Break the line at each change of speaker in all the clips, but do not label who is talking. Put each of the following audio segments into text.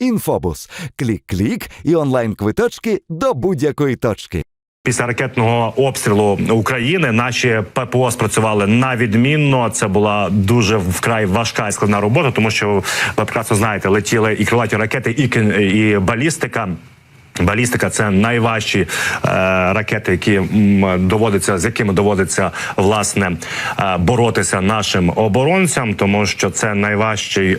Інфобус. Клік-клік і онлайн-квиточки до будь-якої точки.
Після ракетного обстрілу України наші ППО спрацювали на відмінно. Це була дуже вкрай важка і складна робота, тому що ви прекрасно знаєте, летіли і крилаті ракети, і і балістика. Балістика це найважчі е, ракети, які доводиться з якими доводиться власне е, боротися нашим оборонцям, тому що це найважчий е,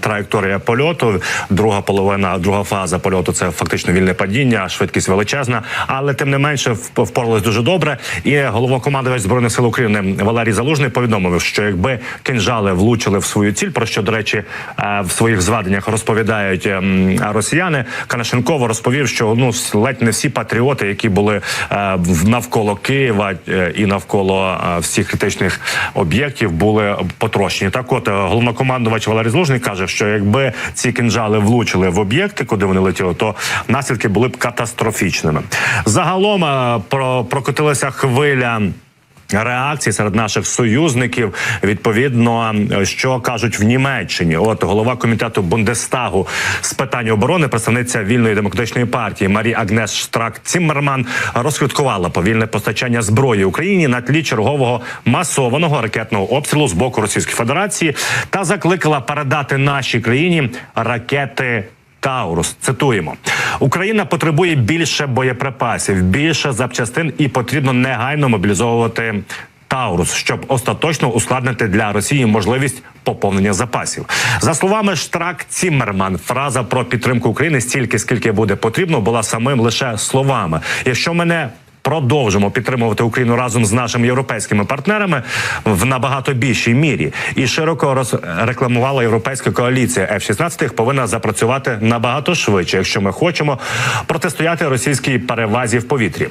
траєкторія польоту. Друга половина, друга фаза польоту це фактично вільне падіння, швидкість величезна, але тим не менше вп- впоралось дуже добре. І головнокомандувач збройних сил України Валерій Залужний повідомив, що якби кинжали влучили в свою ціль, про що до речі е, в своїх зведеннях розповідають ем, росіяни. Канашенково розповів, що ну ледь не всі патріоти, які були е, навколо Києва е, і навколо е, всіх критичних об'єктів, були потрощені. Так, от головнокомандувач Валерій Злужний каже, що якби ці кинжали влучили в об'єкти, куди вони летіли, то наслідки були б катастрофічними. Загалом про прокотилася хвиля. Реакції серед наших союзників відповідно, що кажуть в Німеччині. От голова комітету Бундестагу з питань оборони, представниця вільної демократичної партії Марі Агнес Штрак Ціммерман розкриткувала повільне постачання зброї Україні на тлі чергового масованого ракетного обстрілу з боку Російської Федерації та закликала передати нашій країні ракети. Таурус цитуємо: Україна потребує більше боєприпасів, більше запчастин, і потрібно негайно мобілізовувати. Таурус, щоб остаточно ускладнити для Росії можливість поповнення запасів, за словами Штрак Ціммерман, фраза про підтримку України стільки, скільки буде потрібно, була самим лише словами. Якщо мене продовжимо підтримувати Україну разом з нашими європейськими партнерами в набагато більшій мірі. І широко розрекламувала європейська коаліція F-16 повинна запрацювати набагато швидше, якщо ми хочемо протистояти російській перевазі в повітрі.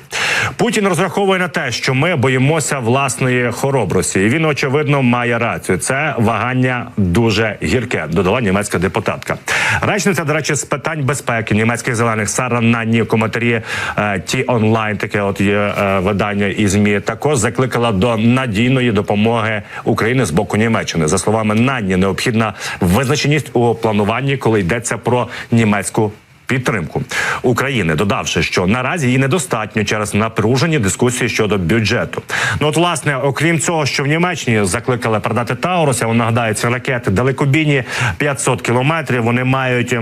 Путін розраховує на те, що ми боїмося власної хоробрості, і він очевидно має рацію. Це вагання дуже гірке. Додала німецька депутатка. Речниця, до речі, з питань безпеки німецьких зелених Сара в коментарі е, ті онлайн. Таке от є е, видання і змі. Також закликала до надійної допомоги України з боку Німеччини. За словами Нанні, необхідна визначеність у плануванні, коли йдеться про німецьку. Підтримку України, додавши, що наразі її недостатньо через напружені дискусії щодо бюджету. Ну от власне, окрім цього, що в Німеччині закликали продати Таурус, я вам нагадаю, ці ракети далекобійні 500 кілометрів. Вони мають.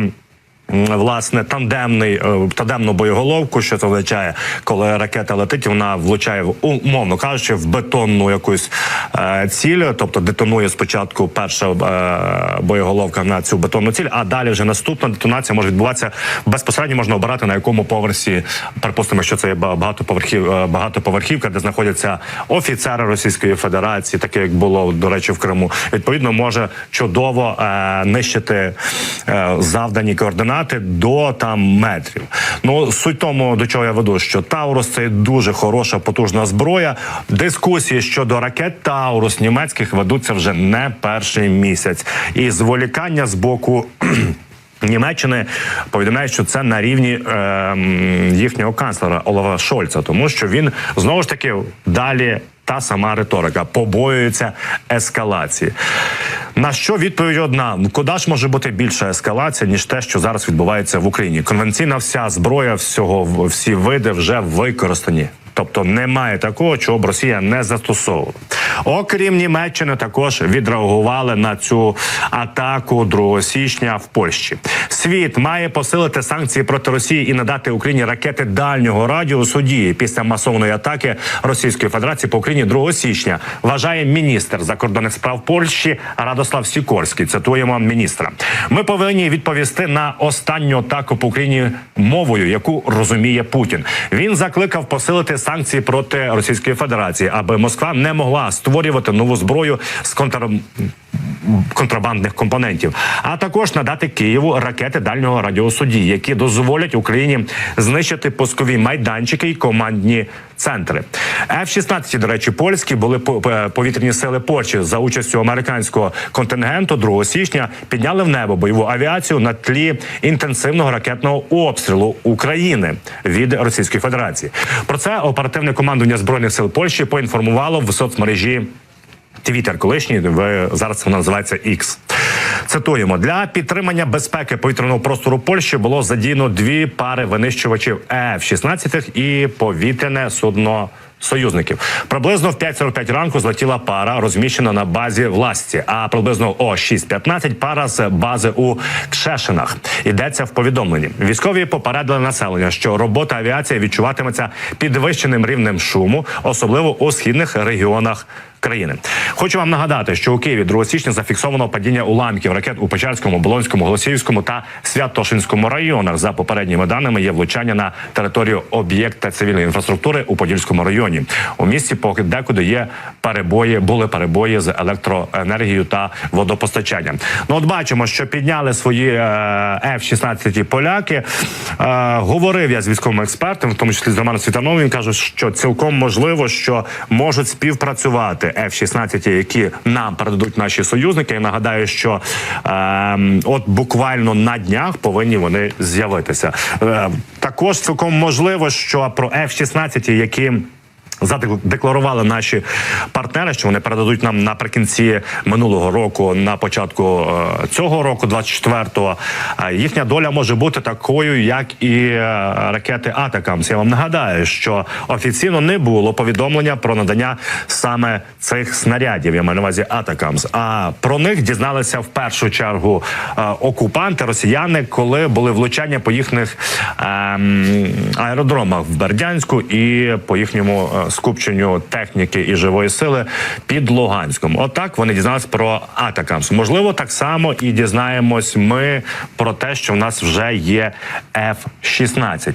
Власне, тандемний е, тандемну боєголовку, що це означає, коли ракета летить, вона влучає в умовно кажучи, в бетонну якусь е, ціль, тобто детонує спочатку перша е, боєголовка на цю бетонну ціль, а далі вже наступна детонація може відбуватися безпосередньо. Можна обирати на якому поверсі. Припустимо, що це є багатоповерхів, е, багатоповерхівка, де знаходяться офіцери Російської Федерації, таке як було до речі в Криму. Відповідно, може чудово е, нищити е, завдані координати до там метрів. Ну суть тому, до чого я веду, що Таурус це дуже хороша, потужна зброя. Дискусії щодо ракет Таурус німецьких ведуться вже не перший місяць, і зволікання з боку. Німеччини повідомляють, що це на рівні е, їхнього канцлера Олафа Шольца, тому що він знову ж таки далі та сама риторика побоюється ескалації. На що відповідь одна: куди ж може бути більша ескалація ніж те, що зараз відбувається в Україні? Конвенційна вся зброя, всього всі види вже використані. Тобто немає такого, чого б Росія не застосовувала. Окрім Німеччини, також відреагували на цю атаку 2 січня в Польщі. Світ має посилити санкції проти Росії і надати Україні ракети дальнього радіусу дії після масовної атаки Російської Федерації по Україні 2 січня. Вважає міністр закордонних справ Польщі Радослав Сікорський. Цитуємо міністра. Ми повинні відповісти на останню атаку по Україні мовою, яку розуміє Путін. Він закликав посилити санкції проти Російської Федерації, аби Москва не могла створювати нову зброю з контр контрабандних компонентів, а також надати Києву ракети дальнього радіусу дії, які дозволять Україні знищити пускові майданчики і командні центри. F-16, до речі, польські були по- повітряні сили Польщі за участю американського контингенту 2 січня підняли в небо бойову авіацію на тлі інтенсивного ракетного обстрілу України від Російської Федерації. Про це оперативне командування збройних сил Польщі поінформувало в соцмережі. Твіттер колишній, зараз вона називається X. Цитуємо для підтримання безпеки повітряного простору Польщі було задіяно дві пари винищувачів F-16 і повітряне судно. Союзників приблизно в 5.45 ранку злетіла пара, розміщена на базі власті. А приблизно о 6.15 пара з бази у Кшешинах. Йдеться в повідомленні. Військові попередили населення, що робота авіації відчуватиметься підвищеним рівнем шуму, особливо у східних регіонах. Країни хочу вам нагадати, що у Києві 2 січня зафіксовано падіння уламків ракет у Печерському, Болонському, Голосіївському та Святошинському районах. За попередніми даними є влучання на територію об'єкта цивільної інфраструктури у Подільському районі. У місті поки декуди є перебої, були перебої з електроенергією та водопостачанням. Ну от бачимо, що підняли свої е, F-16 поляки. Е, говорив я з військовим експертом, в тому числі з Романом Світановим. Він каже, що цілком можливо, що можуть співпрацювати F-16, які нам передадуть наші союзники. Я нагадаю, що е, от буквально на днях повинні вони з'явитися. Е, також цілком можливо, що про F-16, які Задекларували наші партнери, що вони передадуть нам наприкінці минулого року, на початку е, цього року, 24-го. Е, Їхня доля може бути такою, як і е, ракети Атакамс. Я вам нагадаю, що офіційно не було повідомлення про надання саме цих снарядів. Я маю на увазі Атакамс. А про них дізналися в першу чергу е, окупанти, росіяни, коли були влучання по їхніх ем, аеродромах в Бердянську і по їхньому скупченню техніки і живої сили під Луганськом. Отак вони дізналися про Атакамс. Можливо, так само і дізнаємось ми про те, що в нас вже є F-16.